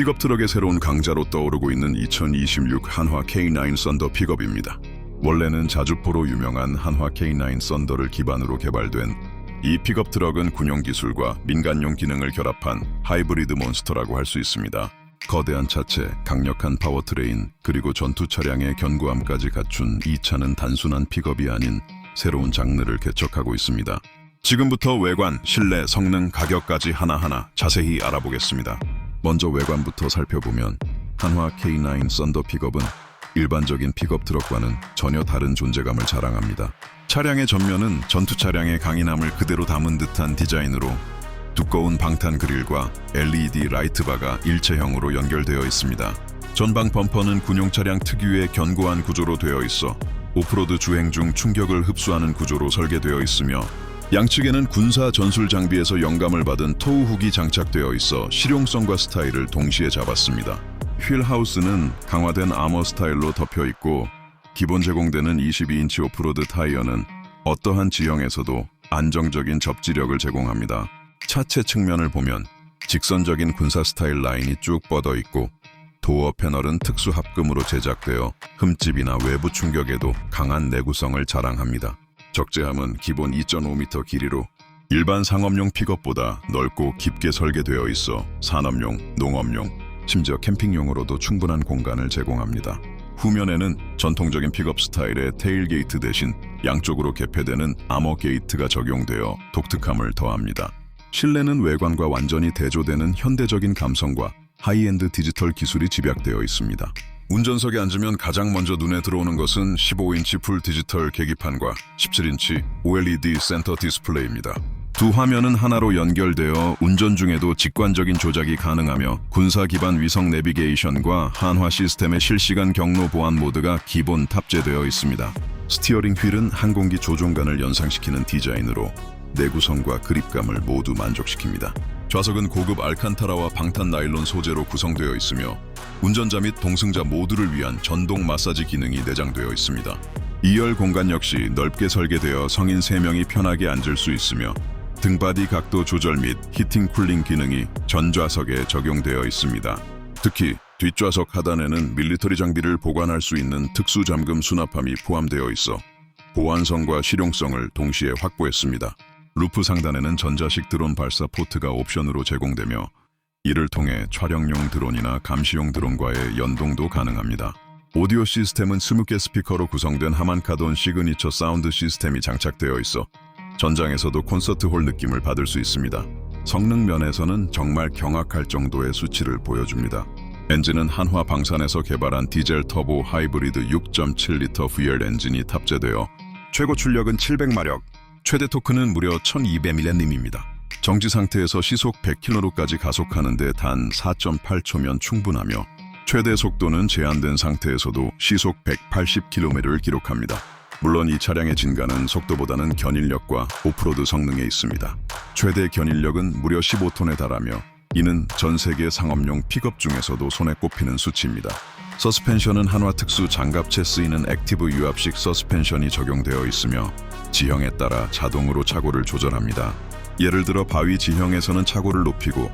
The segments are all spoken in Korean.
픽업 트럭의 새로운 강자로 떠오르고 있는 2026 한화 K9 썬더 픽업입니다. 원래는 자주포로 유명한 한화 K9 썬더를 기반으로 개발된 이 픽업 트럭은 군용 기술과 민간용 기능을 결합한 하이브리드 몬스터라고 할 수 있습니다. 거대한 차체, 강력한 파워트레인, 그리고 전투 차량의 견고함까지 갖춘 이 차는 단순한 픽업이 아닌 새로운 장르를 개척하고 있습니다. 지금부터 외관, 실내, 성능, 가격까지 하나하나 자세히 알아보겠습니다. 먼저 외관부터 살펴보면 한화 K9 썬더 픽업은 일반적인 픽업 트럭과는 전혀 다른 존재감을 자랑합니다. 차량의 전면은 전투 차량의 강인함을 그대로 담은 듯한 디자인으로 두꺼운 방탄 그릴과 LED 라이트바가 일체형으로 연결되어 있습니다. 전방 범퍼는 군용 차량 특유의 견고한 구조로 되어 있어 오프로드 주행 중 충격을 흡수하는 구조로 설계되어 있으며 양측에는 군사 전술 장비에서 영감을 받은 토우훅이 장착되어 있어 실용성과 스타일을 동시에 잡았습니다. 휠 하우스는 강화된 아머 스타일로 덮여 있고 기본 제공되는 22인치 오프로드 타이어는 어떠한 지형에서도 안정적인 접지력을 제공합니다. 차체 측면을 보면 직선적인 군사 스타일 라인이 쭉 뻗어 있고 도어 패널은 특수 합금으로 제작되어 흠집이나 외부 충격에도 강한 내구성을 자랑합니다. 적재함은 기본 2.5m 길이로 일반 상업용 픽업보다 넓고 깊게 설계되어 있어 산업용, 농업용, 심지어 캠핑용으로도 충분한 공간을 제공합니다. 후면에는 전통적인 픽업 스타일의 테일 게이트 대신 양쪽으로 개폐되는 아머 게이트가 적용되어 독특함을 더합니다. 실내는 외관과 완전히 대조되는 현대적인 감성과 하이엔드 디지털 기술이 집약되어 있습니다. 운전석에 앉으면 가장 먼저 눈에 들어오는 것은 15인치 풀 디지털 계기판과 17인치 OLED 센터 디스플레이입니다. 두 화면은 하나로 연결되어 운전 중에도 직관적인 조작이 가능하며 군사 기반 위성 내비게이션과 한화 시스템의 실시간 경로 보안 모드가 기본 탑재되어 있습니다. 스티어링 휠은 항공기 조종관을 연상시키는 디자인으로 내구성과 그립감을 모두 만족시킵니다. 좌석은 고급 알칸타라와 방탄 나일론 소재로 구성되어 있으며 운전자 및 동승자 모두를 위한 전동 마사지 기능이 내장되어 있습니다. 2열 공간 역시 넓게 설계되어 성인 3명이 편하게 앉을 수 있으며 등바디 각도 조절 및 히팅 쿨링 기능이 전좌석에 적용되어 있습니다. 특히 뒷좌석 하단에는 밀리터리 장비를 보관할 수 있는 특수 잠금 수납함이 포함되어 있어 보안성과 실용성을 동시에 확보했습니다. 루프 상단에는 전자식 드론 발사 포트가 옵션으로 제공되며 이를 통해 촬영용 드론이나 감시용 드론과의 연동도 가능합니다. 오디오 시스템은 20개 스피커로 구성된 하만카돈 시그니처 사운드 시스템이 장착되어 있어 전장에서도 콘서트 홀 느낌을 받을 수 있습니다. 성능 면에서는 정말 경악할 정도의 수치를 보여줍니다. 엔진은 한화 방산에서 개발한 디젤 터보 하이브리드 6.7리터 VL 엔진이 탑재되어 최고 출력은 700마력, 최대 토크는 무려 1200mn입니다. 정지 상태에서 시속 100km로까지 가속하는데 단 4.8초면 충분하며 최대 속도는 제한된 상태에서도 시속 180km를 기록합니다. 물론 이 차량의 진가는 속도보다는 견인력과 오프로드 성능에 있습니다. 최대 견인력은 무려 15톤에 달하며 이는 전 세계 상업용 픽업 중에서도 손에 꼽히는 수치입니다. 서스펜션은 한화 특수 장갑채 쓰이는 액티브 유압식 서스펜션이 적용되어 있으며 지형에 따라 자동으로 차고를 조절합니다. 예를 들어 바위 지형에서는 차고를 높이고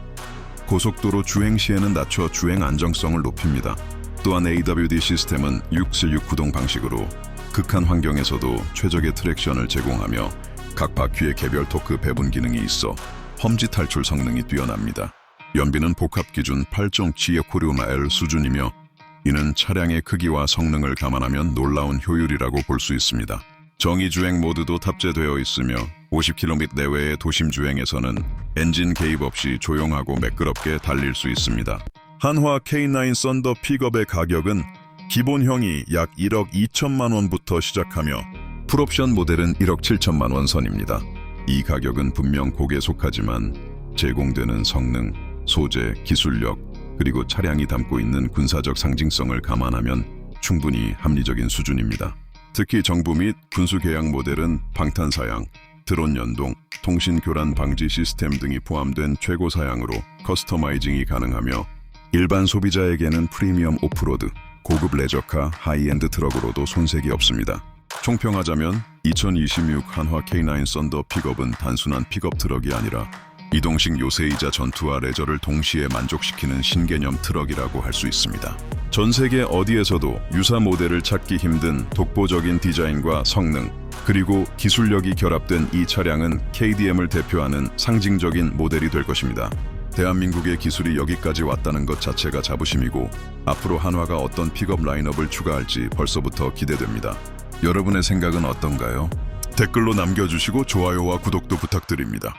고속도로 주행 시에는 낮춰 주행 안정성을 높입니다. 또한 AWD 시스템은 676 구동 방식으로 극한 환경에서도 최적의 트랙션을 제공하며 각 바퀴의 개별 토크 배분 기능이 있어 험지 탈출 성능이 뛰어납니다. 연비는 복합 기준 8.7의 코리오마 L 수준이며 이는 차량의 크기와 성능을 감안하면 놀라운 효율이라고 볼 수 있습니다. 정의 주행 모드도 탑재되어 있으며 50km 내외의 도심 주행에서는 엔진 개입 없이 조용하고 매끄럽게 달릴 수 있습니다. 한화 K9 썬더 픽업의 가격은 기본형이 약 1억 2천만 원부터 시작하며 풀옵션 모델은 1억 7천만 원 선입니다. 이 가격은 분명 고개 속하지만 제공되는 성능, 소재, 기술력, 그리고 차량이 담고 있는 군사적 상징성을 감안하면 충분히 합리적인 수준입니다. 특히 정부 및 군수 계약 모델은 방탄 사양, 드론 연동, 통신 교란 방지 시스템 등이 포함된 최고 사양으로 커스터마이징이 가능하며 일반 소비자에게는 프리미엄 오프로드, 고급 레저카, 하이엔드 트럭으로도 손색이 없습니다. 총평하자면 2026 한화 K9 썬더 픽업은 단순한 픽업 트럭이 아니라 이동식 요새이자 전투와 레저를 동시에 만족시키는 신개념 트럭이라고 할 수 있습니다. 전 세계 어디에서도 유사 모델을 찾기 힘든 독보적인 디자인과 성능, 그리고 기술력이 결합된 이 차량은 KDM을 대표하는 상징적인 모델이 될 것입니다. 대한민국의 기술이 여기까지 왔다는 것 자체가 자부심이고 앞으로 한화가 어떤 픽업 라인업을 추가할지 벌써부터 기대됩니다. 여러분의 생각은 어떤가요? 댓글로 남겨주시고 좋아요와 구독도 부탁드립니다.